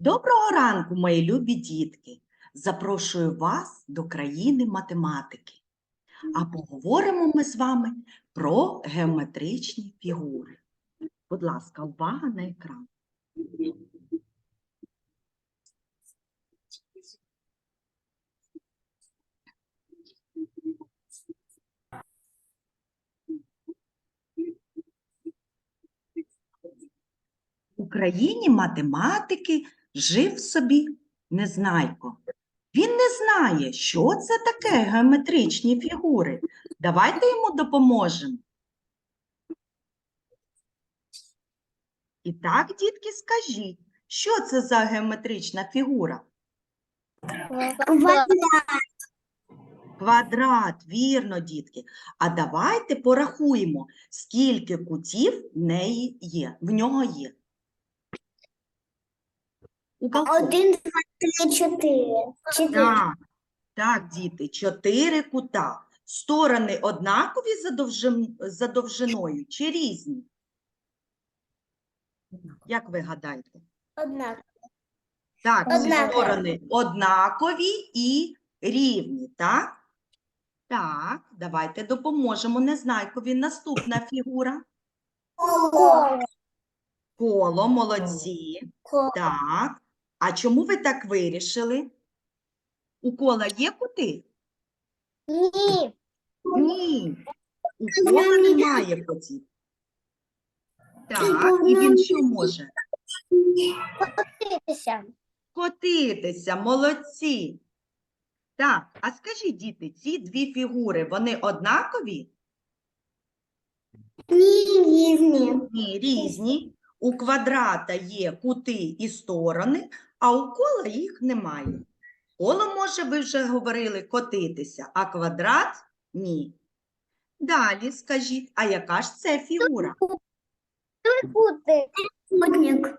Доброго ранку, мої любі дітки! Запрошую вас до країни математики. А поговоримо ми з вами про геометричні фігури. Будь ласка, увага на екран. В Україні математики жив собі Незнайко. Він не знає, що це таке геометричні фігури. Давайте йому допоможемо. І так, дітки, скажіть, що це за геометрична фігура? Квадрат, вірно, дітки. А давайте порахуємо, скільки кутів в неї є, в нього є. У? Один, два, три, чотири. Чотири. Так, так, діти, чотири кута. Сторони однакові за, довжин, за довжиною чи різні? Як ви гадаєте? Одна. Так, Однакові. сторони однакові і рівні, так? Так, давайте допоможемо Незнайкові. Наступна фігура. Коло. Коло, молодці. Коло. Так. А чому ви так вирішили? У кола є кути? Ні. Ні, у кола немає котів. Так, і він що може? Дивися. Котитися, молодці. Так, а скажіть, діти, ці дві фігури, вони однакові? Ні, різні. Ні, різні. У квадрата є кути і сторони, а у кола їх немає. Коло може, ви вже говорили, котитися, а квадрат ні. Далі скажіть, а яка ж це фігура? Трикутник. Трикутник.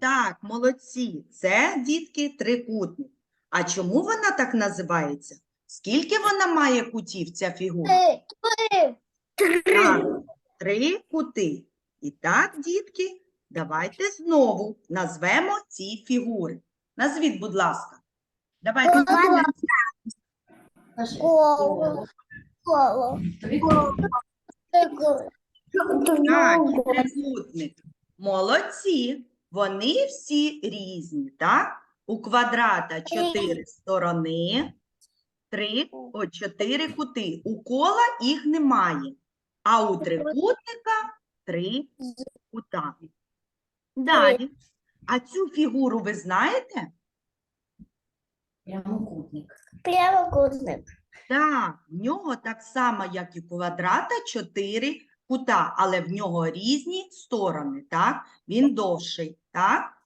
Так, молодці. Це, дітки, трикутник. А чому вона так називається? Скільки вона має кутів, ця фігура? Три. Три. Так, три кути. І так, дітки, давайте знову назвемо ці фігури. Назвіть, будь ласка. Давайте. Коло. Коло. Так, трикутник. Молодці. Вони всі різні, так? У квадрата чотири сторони, три, о, чотири кути. У кола їх немає, а у трикутника три кута. Далі. А цю фігуру ви знаєте? Прямокутник. Прямокутник. Так, в нього так само, як і квадрата, чотири кута, але в нього різні сторони, так? Він довший, так?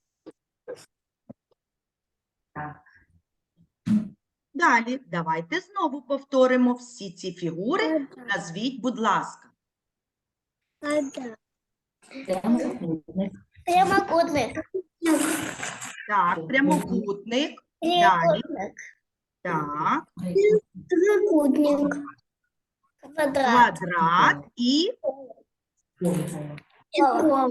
Так. Далі, давайте знову повторимо всі ці фігури. Назвіть, будь ласка. Прямокутник. Прямокутник. Так, прямокутник. Далі. Трикутник. Так, Трикутник. Квадрат. квадрат і Коло.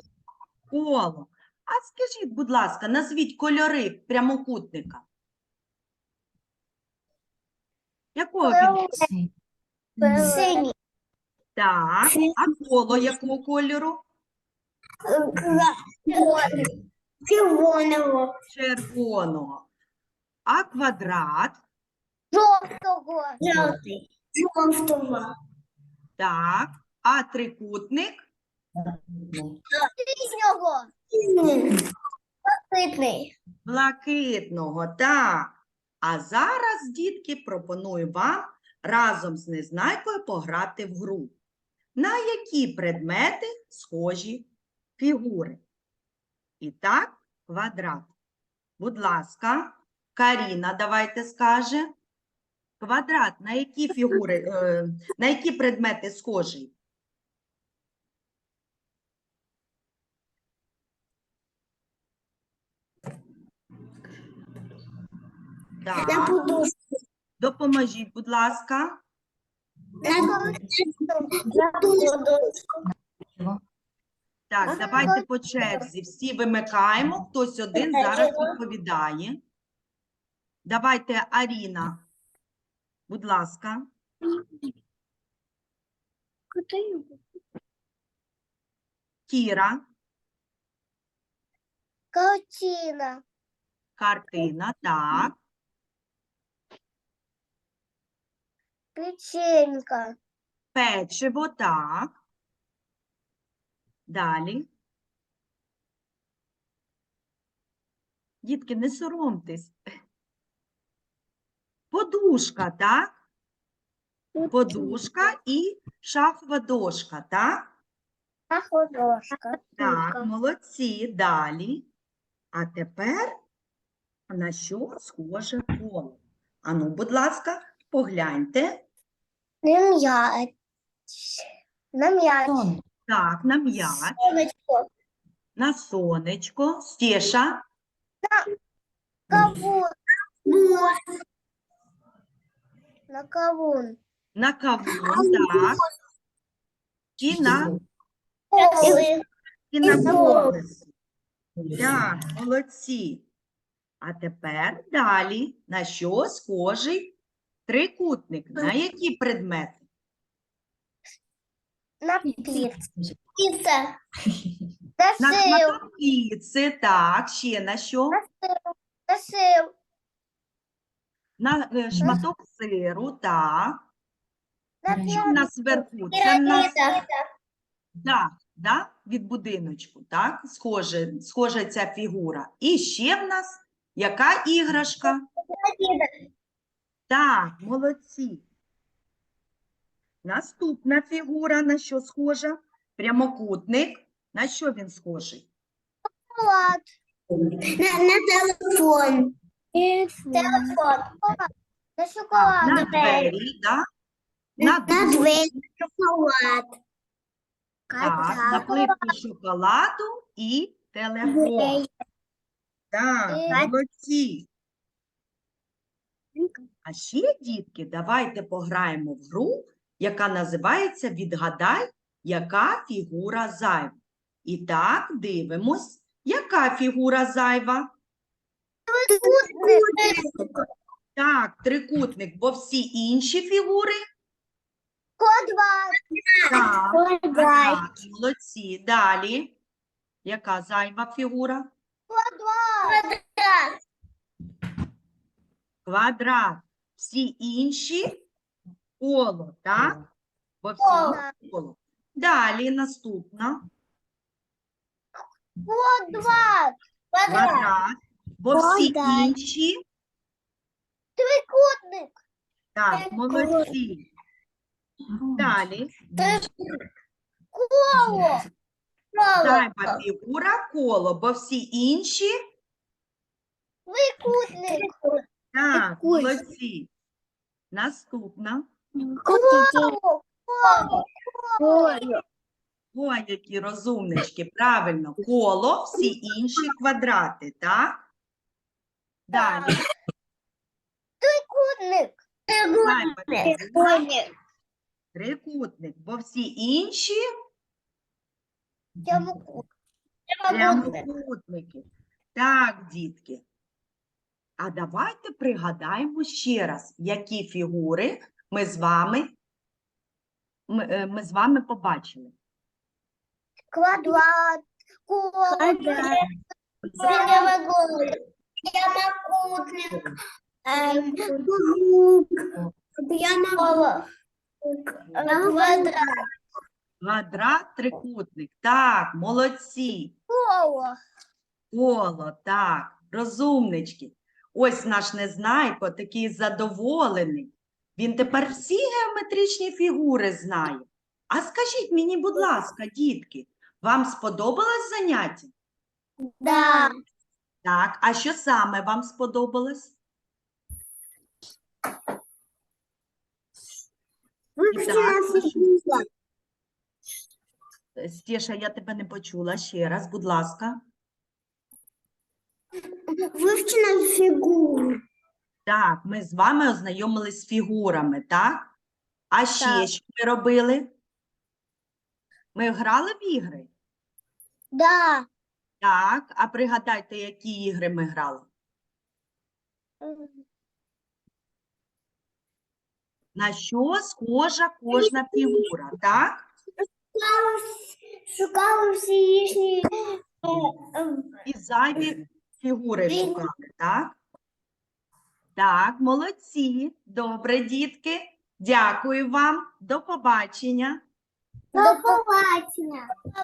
коло. А скажіть, будь ласка, назвіть кольори прямокутника. Якого він? Синій. Так, а коло якого кольору? Червоного. Червоного. А квадрат? Жовтого. Жовтий. Жовтого. Так. А трикутник? Синього. Блакитний. Блакитного, так. А зараз, дітки, пропоную вам разом з Незнайкою пограти в гру. На які предмети схожі фігури? І так, квадрат. Будь ласка, Каріна, давайте скаже. Квадрат, на які фігури, е, на які предмети схожий? Так. Допоможіть, будь ласка. На. Так, давайте по черзі. Всі вимикаємо, хтось один зараз відповідає. Давайте, Аріна. Будь ласка. Кіра, Картина. картина, так. Печенька. Печиво, так. Далі. Дітки, не соромтесь. Подушка, так? Подушка і шахова дошка, так? А художка. Так, молодці. Далі. А тепер на що схоже коло? Ану, будь ласка, погляньте. На м'яч. На м'яч. Так, на м'яч, Сонечко. на сонечко, стеша. Кавун. На кавун. На кавун, так. І на, Коли. і на на. Так, молодці. А тепер далі. На що схожий трикутник? На які предмети? На. Піца. На На сил. так, ще на що? На сил. На е, шматок сиру, так. На Що в нас зверху? Це в нас піраміда. дах, да? від будиночку, так? Схоже, схожа ця фігура. І ще в нас яка іграшка? Так, молодці. Наступна фігура на що схожа? Прямокутник. На що він схожий? Шоколад. На, на телефон. Телефон. На шоколад. на двері, да? На двері. двері. Шоколад. Так, на плитку шоколаду і телефон. Так, Е. молодці. А ще, дітки, давайте пограємо в гру, яка називається Відгадай, яка фігура зайва. І так, дивимось, яка фігура зайва. Так, трикутник, бо всі інші фігури. Так, так, молодці. Далі. Яка зайва фігура? Квадрат. Всі інші коло, так? Всі Коло. Далі наступна. Квадрат. Квадрат. Бо всі Квадрат. інші. Трикутник. Так, молодці. Далі. Коло. Зайва фігура коло, бо всі інші. Трикутник. Так, молодці. Наступна. Ой, які розумнички. Правильно. Коло, всі інші квадрати, так? Далі. Трикутник. Трикутник. Трикутник, бо всі інші Прямокутник. прямокутники. Так, дітки. А давайте пригадаємо ще раз, які фігури ми з вами, ми, е, ми з вами побачили. Квадрат. Квадрат. Прямоугольник. Прямокутник. Круг. Прямоугольник. Квадрат. Квадрат, трикутник. Так, молодці. Коло. Коло, так, розумнички. Ось наш Незнайко такий задоволений. Він тепер всі геометричні фігури знає. А скажіть мені, будь ласка, дітки, вам сподобалось заняття? Да. Так, а що саме вам сподобалось? Ітак, Е, Стеша, я тебе не почула ще раз, будь ласка. Вивчена фігура. Так, ми з вами ознайомились з фігурами, так? А ще Так. що ми робили? Ми грали в ігри? Да. Так, а пригадайте, які ігри ми грали? На що схожа кожна фігура, так? Шукали, вс- всі їхні е, е, І зайві фігури Він- шукали, так? Так, молодці. Добре, дітки. Дякую вам. До побачення. до побачення.